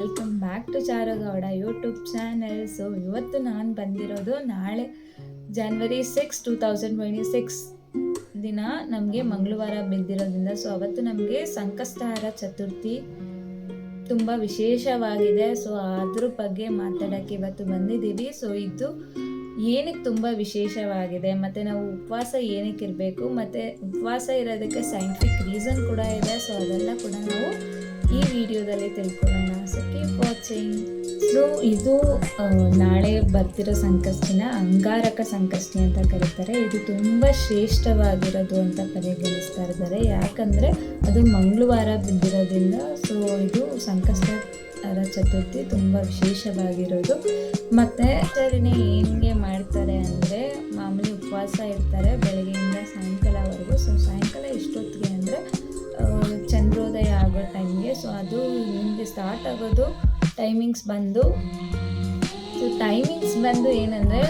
Welcome back to Charu Gowda YouTube channel so ಇವತ್ತು ನಾನು ಬಂದಿರೋದು ನಾಳೆ January six two thousand twenty six ದಿನ ನಮಗೆ ಮಂಗಳವಾರ ಬಿದ್ದಿರೋದ್ರಿಂದ. ಸೊ ಅವತ್ತು ನಮಗೆ ಸಂಕಷ್ಟಹಾರ ಚತುರ್ಥಿ ತುಂಬ ವಿಶೇಷವಾಗಿದೆ. ಸೊ ಅದ್ರ ಬಗ್ಗೆ ಮಾತಾಡೋಕ್ಕೆ ಇವತ್ತು ಬಂದಿದ್ದೀವಿ. ಸೊ ಇದು ಏನಕ್ಕೆ ತುಂಬ ವಿಶೇಷವಾಗಿದೆ, ಮತ್ತು ನಾವು ಉಪವಾಸ ಏನಕ್ಕೆ ಇರಬೇಕು, ಮತ್ತು ಉಪವಾಸ ಇರೋದಕ್ಕೆ ಸೈಂಟಿಫಿಕ್ ರೀಸನ್ ಕೂಡ ಇದೆ. ಸೊ ಅದೆಲ್ಲ ಕೂಡ ನಾವು ಈ ವಿಡಿಯೋದಲ್ಲಿ ತಿಳ್ಕೊಳ್ಳೋಣ. ಸೊ ಕೀಪ್ ವಾಚಿಂಗ್ ಸೊ ಇದು ನಾಳೆ ಬರ್ತಿರೋ ಸಂಕಷ್ಟಿನ ಅಂಗಾರಕ ಸಂಕಷ್ಟಿ ಅಂತ ಕರೀತಾರೆ. ಇದು ತುಂಬ ಶ್ರೇಷ್ಠವಾಗಿರೋದು ಅಂತ ಪರಿಗಣಿಸ್ತಾ ಇದ್ದಾರೆ. ಯಾಕಂದರೆ ಅದು ಮಂಗಳವಾರ ಬಿದ್ದಿರೋದ್ರಿಂದ ಸೊ ಇದು ಸಂಕಷ್ಟ ಚತುರ್ಥಿ ತುಂಬ ವಿಶೇಷವಾಗಿರೋದು. ಮತ್ತು ಆಚರಣೆ ಹೇಗೆ ಮಾಡ್ತಾರೆ ಅಂದರೆ, ಮಾಮೂಲಿ ಉಪವಾಸ ಇರ್ತಾರೆ, ಬೆಳಗ್ಗೆಯಿಂದ ಸಾಯಂಕಾಲವರೆಗೂ. ಸೊ ಸಾಯಂಕಾಲ ಎಷ್ಟೊತ್ತಿಗೆ ಚಂದ್ರೋದಯ ಆಗೋ ಟೈಮ್ಗೆ ಸೊ ಅದು ನಿಮಗೆ ಸ್ಟಾರ್ಟ್ ಆಗೋದು ಟೈಮಿಂಗ್ಸ್ ಬಂದು. ಸೊ ಟೈಮಿಂಗ್ಸ್ ಬಂದು ಏನಂದರೆ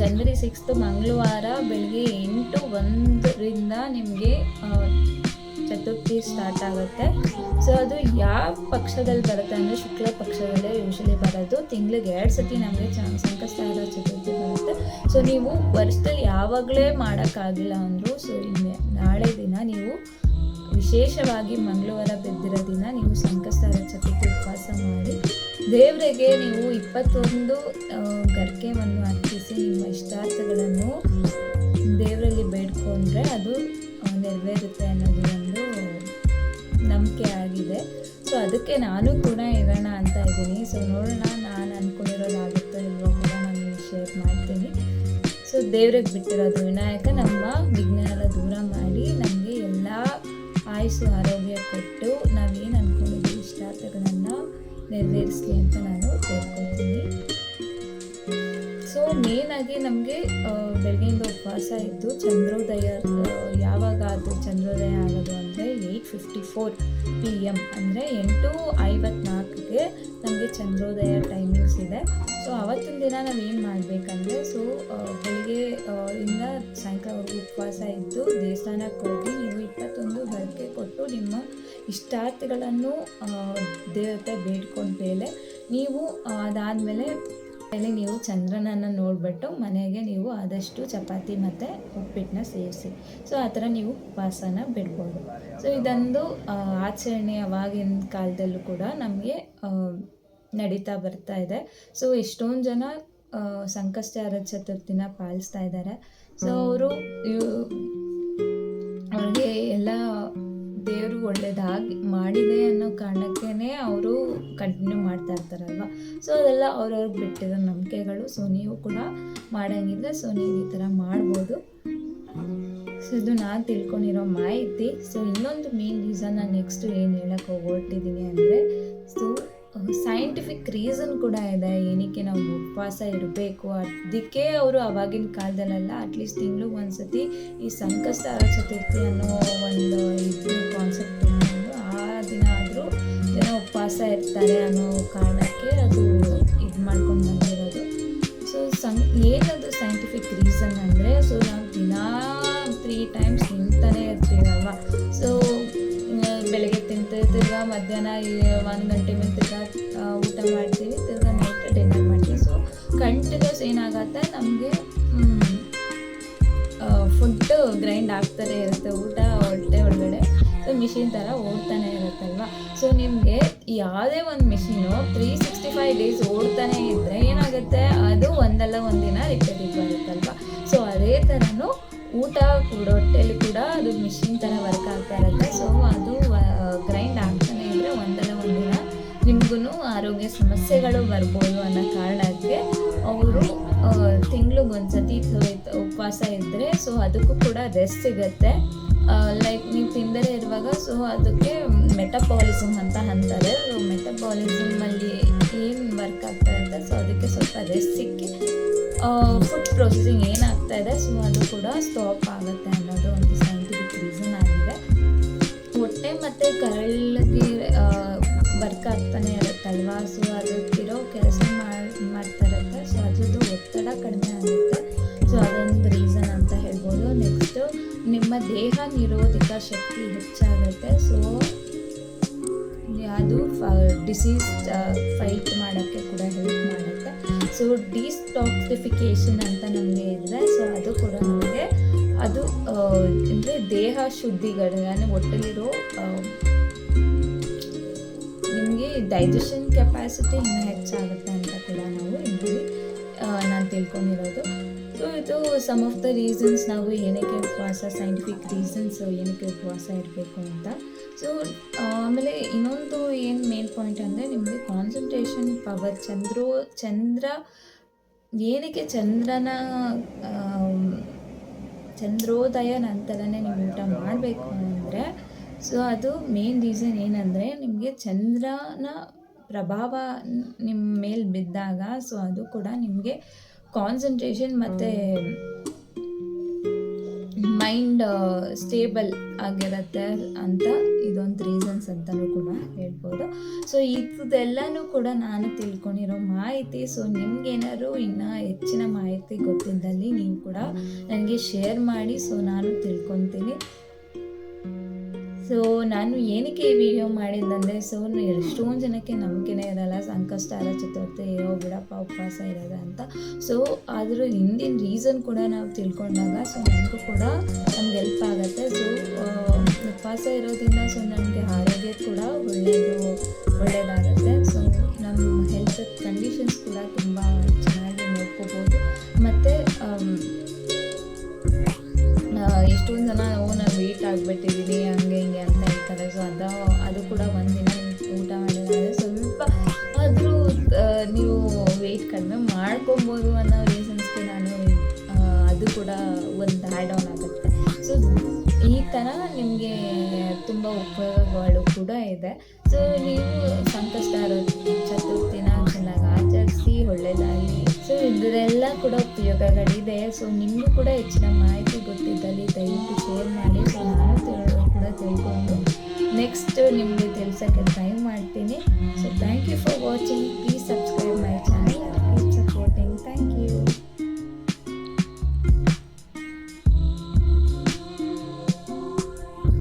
ಜನ್ವರಿ ಸಿಕ್ಸ್ತ್ ಮಂಗಳವಾರ ಬೆಳಗ್ಗೆ ಎಂಟು ಒಂದರಿಂದ ನಿಮಗೆ ಚತುರ್ಥಿ ಸ್ಟಾರ್ಟ್ ಆಗುತ್ತೆ. ಸೊ ಅದು ಯಾವ ಪಕ್ಷದಲ್ಲಿ ಬರುತ್ತೆ ಅಂದರೆ ಶುಕ್ಲ ಪಕ್ಷದಲ್ಲೇ ಯೂಶಲಿ ಬರೋದು. ತಿಂಗಳಿಗೆ ಎರಡು ಸತಿ ನಮಗೆ ಚ ಇರೋ ಚತುರ್ಥಿ ಬರುತ್ತೆ. ಸೊ ನೀವು ವರ್ಷದಲ್ಲಿ ಯಾವಾಗಲೇ ಮಾಡೋಕ್ಕಾಗಿಲ್ಲ ಅಂದರೂ ಸೊ ನಾಳೆ ದಿನ ನೀವು ವಿಶೇಷವಾಗಿ ಮಂಗಳವಾರ ಬಿದ್ದಿರೋ ದಿನ ನೀವು ಸಂಕಷ್ಟ ಚತುರ್ಥಿ ಉಪವಾಸ ಮಾಡಿ, ದೇವರಿಗೆ ನೀವು ಇಪ್ಪತ್ತೊಂದು ಗರ್ಕೆವನ್ನು ಅರ್ಪಿಸಿ ನಿಮ್ಮ ಇಷ್ಟಾರ್ಥಗಳನ್ನು ದೇವರಲ್ಲಿ ಬೇಡ್ಕೊಂಡ್ರೆ ಅದು ನೆರವೇರುತ್ತೆ ಅನ್ನೋದು ಒಂದು ನಂಬಿಕೆ ಆಗಿದೆ. ಸೊ ಅದಕ್ಕೆ ನಾನು ಕೂಡ ಇರೋಣ ಅಂತ ಇದ್ದೀನಿ. ಸೊ ನೋಡೋಣ ನಾನು ಅಂದ್ಕೊಂಡಿರೋದಾಗುತ್ತೋ ಇಲ್ವೋ ಕೂಡ ನಾನು ಶೇರ್ ಮಾಡ್ತೀನಿ. ಸೊ ದೇವ್ರಿಗೆ ಬಿಟ್ಟಿರೋದು ವಿನಾಯಕ, ನಮ್ಮ ವಿಜ್ಞಾನ ದೂರ ಆಯುಸ್ಸು, ಆರೋಗ್ಯ ಕೊಟ್ಟು ನಾವೇನು ಅಂದ್ಕೊಂಡಿದ್ದೀವಿ ಇಷ್ಟಾರ್ಥಗಳನ್ನು ನೆರವೇರಿಸಲಿ ಅಂತ ನಾನು ಕೇಳ್ಕೊತೀನಿ ಸೊ ಮೇನಾಗಿ ನಮಗೆ ಬೆಳಗ್ಗೆಯಿಂದ ಉಪವಾಸ ಇದ್ದು ಚಂದ್ರೋದಯ ಯಾವಾಗ ಅದು ಚಂದ್ರೋದಯ ಆಗೋದು ಅಂದರೆ eight fifty four P M ಅಂದರೆ ಎಂಟು ಐವತ್ನಾಲ್ಕಿಗೆ ನಮಗೆ ಚಂದ್ರೋದಯ ಟೈಮಿಂಗ್ಸ್ ಇದೆ. ಸೊ ಅವತ್ತಿನ ದಿನ ನಾವು ಏನು ಮಾಡಬೇಕಂದ್ರೆ ಸೊ ಬೆಳಿಗ್ಗೆ ಇಂದ ಸಾಯಂಕಾಲವರೆಗೂ ಉಪವಾಸ ಇದ್ದು ದೇವಸ್ಥಾನಕ್ಕೆ ಹೋಗಿ ನೀವು ಇಪ್ಪತ್ತೊಂದು ಬಳಕೆ ಕೊಟ್ಟು ನಿಮ್ಮ ಇಷ್ಟಾರ್ಥಗಳನ್ನು ದೇವತೆ ಬೇಡ್ಕೊಂಡ ಮೇಲೆ ನೀವು ಅದಾದಮೇಲೆ ಮೇಲೆ ನೀವು ಚಂದ್ರನನ್ನು ನೋಡಿಬಿಟ್ಟು ಮನೆಗೆ ನೀವು ಆದಷ್ಟು ಚಪಾತಿ ಮತ್ತು ಉಪ್ಪಿಟ್ಟನ್ನ ಸೇರಿಸಿ. ಸೊ ಆ ಥರ ನೀವು ಉಪವಾಸನ ಬಿಡ್ಬೋದು. ಸೊ ಇದೊಂದು ಆಚರಣೆ ಅವಾಗಿನ ಕಾಲದಲ್ಲೂ ಕೂಡ ನಮಗೆ ನಡೀತಾ ಬರ್ತಾ ಇದೆ. ಸೊ ಎಷ್ಟೊಂದು ಜನ ಸಂಕಷ್ಟಾರ ಚತುರ್ಥಿನ ಪಾಲಿಸ್ತಾ ಇದ್ದಾರೆ. ಸೊ ಅವರು ಅವ್ರಿಗೆ ಎಲ್ಲ ದೇವರು ಒಳ್ಳೇದಾಗಿ ಮಾಡಿದೆ ಅನ್ನೋ ಕಾರಣಕ್ಕೇ ಅವರು ಕಂಟಿನ್ಯೂ ಮಾಡ್ತಾ ಇರ್ತಾರಲ್ವ? ಸೊ ಅದೆಲ್ಲ ಅವ್ರವ್ರಿಗೆ ಬಿಟ್ಟಿರೋ ನಂಬಿಕೆಗಳು. ಸೊ ನೀವು ಕೂಡ ಮಾಡೋಂಗಿದ್ರೆ ಸೊ ನೀವು ಈ ಥರ ಮಾಡ್ಬೋದು. ಸೊ ಇದು ನಾನು ತಿಳ್ಕೊಂಡಿರೋ ಮಾಹಿತಿ. ಸೊ ಇನ್ನೊಂದು ಮೇನ್ ರೀಸನ್ ನಾನು ನೆಕ್ಸ್ಟ್ ಏನು ಹೇಳಕ್ಕೆ ಹೊರಟಿದ್ದೀನಿ ಅಂದರೆ ಸೊ ಸೈಂಟಿಫಿಕ್ ರೀಸನ್ ಕೂಡ ಇದೆ. ಏನಕ್ಕೆ ನಾವು ಉಪವಾಸ ಇರಬೇಕು? ಅದಕ್ಕೆ ಅವರು ಅವಾಗಿನ ಕಾಲದಲ್ಲೆಲ್ಲ ಅಟ್ಲೀಸ್ಟ್ ತಿಂಗ್ಳಿಗೆ ಒಂದ್ಸತಿ ಈ ಸಂಕಷ್ಟ ಚತುರ್ಥಿ ಅನ್ನೋ ಒಂದು ಇದು ಕಾನ್ಸೆಪ್ಟ್ ಆ ದಿನ ಆದರೂ ಜನ ಉಪವಾಸ ಇರ್ತಾರೆ ಅನ್ನೋ ಕಾರಣಕ್ಕೆ ಅದು ಇದು ಮಾಡ್ಕೊಂಡು ಬಂದಿರೋದು. ಸೊ ಸಂ ಏನದು ಸೈಂಟಿಫಿಕ್ ರೀಸನ್ ಅಂದರೆ ಸೊ ನಾವು ದಿನ ತ್ರೀ ಟೈಮ್ಸ್ ತಿಂತಾನೆ ಇರ್ತೀವಲ್ವ ಸೊ ಬೆಳಗ್ಗೆ ತಿಂತೀವಿ ತಿರ್ಗಾ ಮಧ್ಯಾಹ್ನ ಒಂದು ಗಂಟೆ ಮೇಲೆ ಊಟ ಮಾಡ್ತೀವಿ, ತಿರ್ಗಾ ನೈಟ್ ಡಿನ್ನರ್ ಮಾಡ್ತೀವಿ. ಸೊ ಕಂಟಿನ್ಯೂಸ್ ಏನಾಗತ್ತೆ, ನಮಗೆ ಫುಡ್ ಗ್ರೈಂಡ್ ಆಗ್ತಾನೆ ಇರುತ್ತೆ. ಊಟ, ಹೊಟ್ಟೆ ಒಳಗಡೆ. ಸೊ ಮಿಷಿನ್ ಥರ ಓಡ್ತಾನೆ ಇರುತ್ತಲ್ವ ಸೊ ನಿಮಗೆ ಯಾವುದೇ ಒಂದು machine three sixty five days ಓಡ್ತಾನೆ ಇದ್ದರೆ ಏನಾಗುತ್ತೆ ಅದು ಒಂದಲ್ಲ ಒಂದಿನ ರಿಪೇರಿಗೆ ಬರುತ್ತಲ್ವ ಸೊ ಅದೇ ಥರನೂ ಊಟ ಕೂಡ ಹೊಟ್ಟೆಲಿ ಕೂಡ ಅದು ಮಿಷಿನ್ ಥರ ವರ್ಕ್ ಆಗ್ತಾ ಇರುತ್ತೆ. ಸೊ ಅದು ಗ್ರೈಂಡ್ ಆಗ್ತಾನೆ ಇದ್ದರೆ ಒಂದಲ್ಲ ಒಂದಿನ ನಿಮಗೂ ಆರೋಗ್ಯ ಸಮಸ್ಯೆಗಳು ಬರ್ಬೋದು ಅನ್ನೋ ಕಾರಣಕ್ಕೆ ಅವರು ತಿಂಗ್ಳಿಗೆ ಒಂದ್ಸತಿ ಉಪವಾಸ ಇದ್ದರೆ ಸೊ ಅದಕ್ಕೂ ಕೂಡ ರೆಸ್ಟ್ ಸಿಗುತ್ತೆ. ಲೈಕ್ ನೀವು ತಿಂದರೆ ಇರುವಾಗ ಸೊ ಅದಕ್ಕೆ ಮೆಟಬಾಲಿಸಮ್ ಅಂತ ಅಂತಾರೆ. ಸೊ ಮೆಟಬಾಲಿಸಮಲ್ಲಿ ಏನು ವರ್ಕ್ ಆಗ್ತಾ ಅಂತ ಸೊ ಅದಕ್ಕೆ ಸ್ವಲ್ಪ ರೆಸ್ಟ್ ಸಿಕ್ಕಿ ಫುಡ್ ಪ್ರೊಸೆಸಿಂಗ್ ಏನಾಗ್ತಾ ಇದೆ ಸೊ ಅದು ಕೂಡ ಸ್ಟಾಪ್ ಆಗುತ್ತೆ ಅನ್ನೋದು ಒಂದು ಸೈಂಟಿಫಿಕ್ ರೀಸನ್ ಆಗಿದೆ. ಹೊಟ್ಟೆ ಮತ್ತು ಕರಳಿಗೆ ವರ್ಕ್ ಆಗ್ತಾನೆ ಇರುತ್ತಲ್ವಾ ಸೊ ಅದಕ್ಕಿರೋ ಕೆಲಸ ಮಾಡಿ, ಮಾಡ್ತಾ ಇರುತ್ತೆ. ಸೊ ಅದ್ರದ್ದು ಒತ್ತಡ ಕಡಿಮೆ ಆಗುತ್ತೆ. ಸೊ ಅದೊಂದು ರೀಸನ್ ನಿಮ್ಮ ದೇಹ ನಿರೋಧಕ ಶಕ್ತಿ ಹೆಚ್ಚಾಗುತ್ತೆ. ಸೊ ಅದು ಡಿಸೀಸ್ ಫೈಟ್ ಮಾಡೋಕ್ಕೆ ಕೂಡ ಹೆಲ್ಪ್ ಮಾಡುತ್ತೆ. ಸೊ ಡಿಸ್ಟಾಕ್ಸಿಫಿಕೇಷನ್ ಅಂತ ನಮಗೆ ಇದೆ ಸೊ ಅದು ಕೂಡ ನಮಗೆ ಅದು ಅಂದರೆ ದೇಹ ಶುದ್ಧಿಗಳು ಅಂದರೆ ಒಟ್ಟಲ್ಲಿರೋ ನಿಮಗೆ ಡೈಜೆಷನ್ ಕೆಪಾಸಿಟಿ ಇನ್ನೂ ಹೆಚ್ಚಾಗುತ್ತೆ ಅಂತ ಕೂಡ ನಾವು ಇದರಲ್ಲಿ ನಾನು ತಿಳ್ಕೊಂಡಿರೋದು. ಸೊ ಇದು ಸಮ್ ಆಫ್ ದ ರೀಸನ್ಸ್ ನಾವು ಏನಕ್ಕೆ ಉಪವಾಸ ಸೈಂಟಿಫಿಕ್ ರೀಸನ್ಸ್ ಏನಕ್ಕೆ ಉಪವಾಸ ಇರಬೇಕು ಅಂತ. ಸೊ ಆಮೇಲೆ ಇನ್ನೊಂದು ಏನು ಮೇನ್ ಪಾಯಿಂಟ್ ಅಂದರೆ ನಿಮಗೆ ಕಾನ್ಸಂಟ್ರೇಷನ್ ಪವರ್ ಚಂದ್ರೋ, ಚಂದ್ರ, ಏನಕ್ಕೆ ಚಂದ್ರನ ಚಂದ್ರೋದಯ ನಂತರನೇ ನೀವು ಊಟ ಮಾಡಬೇಕು ಅಂದರೆ ಸೊ ಅದು ಮೇನ್ ರೀಸನ್ ಏನಂದರೆ ನಿಮಗೆ ಚಂದ್ರನ ಪ್ರಭಾವ ನಿಮ್ಮ ಮೇಲೆ ಬಿದ್ದಾಗ ಸೊ ಅದು ಕೂಡ ನಿಮಗೆ ಕಾನ್ಸಂಟ್ರೇಷನ್ ಮತ್ತು ಮೈಂಡ್ ಸ್ಟೇಬಲ್ ಆಗಿರತ್ತೆ ಅಂತ ಇದೊಂದು ರೀಸನ್ಸ್ ಅಂತಲೂ ಕೂಡ ಹೇಳ್ಬೋದು. ಸೊ ಇದೆಲ್ಲನೂ ಕೂಡ ನಾನು ತಿಳ್ಕೊಂಡಿರೋ ಮಾಹಿತಿ ಸೊ ನಿಮ್ಗೇನಾದ್ರು ಇನ್ನೂ ಹೆಚ್ಚಿನ ಮಾಹಿತಿ ಗೊತ್ತಿದ್ದಲ್ಲಿ ನೀವು ಕೂಡ ನನಗೆ ಶೇರ್ ಮಾಡಿ ಸೊ ನಾನು ತಿಳ್ಕೊತೀನಿ. ಸೊ ನಾನು ಏನಕ್ಕೆ ಈ ವಿಡಿಯೋ ಮಾಡಿದ್ದಂದರೆ ಸೊ ಎಷ್ಟೊಂದು ಜನಕ್ಕೆ ನಂಬಿಕೆನೇ ಇರಲ್ಲ ಸಂಕಷ್ಟರ ಚತುರ್ಥಿ ಇರೋ ಬಿಡಪ್ಪ, ಉಪವಾಸ ಇರೋದ ಅಂತ. ಸೊ ಅದ್ರ ಹಿಂದಿನ ರೀಸನ್ ಕೂಡ ನಾವು ತಿಳ್ಕೊಂಡಾಗ ಸೊ ನಮಗೂ ಕೂಡ ನಮ್ಗೆ ಹೆಲ್ಪ್ ಆಗುತ್ತೆ. ಸೊ ಉಪವಾಸ ಇರೋದ್ರಿಂದ ಸೊ ನಮಗೆ ಆರೋಗ್ಯ ಕೂಡ ಒಳ್ಳೆಯದು ಒಳ್ಳೆಯದಾಗುತ್ತೆ ಕೂಡ ಒಂದಿನ ಊಟ ಮಾಡಿದ್ರೆ ಸ್ವಲ್ಪ ಆದರೂ ನೀವು ವೆಯ್ಟ್ ಕಡಿಮೆ ಮಾಡ್ಕೊಬೋದು ಅನ್ನೋ ರೀಸನ್ಸ್ಗೆ ನಾನು ಅದು ಕೂಡ ಒಂದು ಆ್ಯಡ್ ಆನ್ ಆಗುತ್ತೆ. ಸೊ ಈ ಥರ ನಿಮಗೆ ತುಂಬ ಉಪಯೋಗಗಳು ಕೂಡ ಇದೆ. ಸೊ ನೀವು ಸಂಕಷ್ಟ ಚತುರ್ಥಿನ ಚೆನ್ನಾಗಿ ಆಚರಿಸಿ ಒಳ್ಳೆಯದಾಗಿ ಸೊ ಇದರೆಲ್ಲ ಕೂಡ ಉಪಯೋಗಗಳಿದೆ. ಸೊ ನಿಮಗೂ ಕೂಡ ಹೆಚ್ಚಿನ ಮಾಹಿತಿ ಗೊತ್ತಿದ್ದಲ್ಲಿ ದಯವಿಟ್ಟು ಶೇರ್ ಮಾಡಿ. ಸೊ ನಾನು ಕೂಡ ತಿಳ್ಕೊಂಡು ನೆಕ್ಸ್ಟ್ ನಿಮಗೆ second time so thank you for watching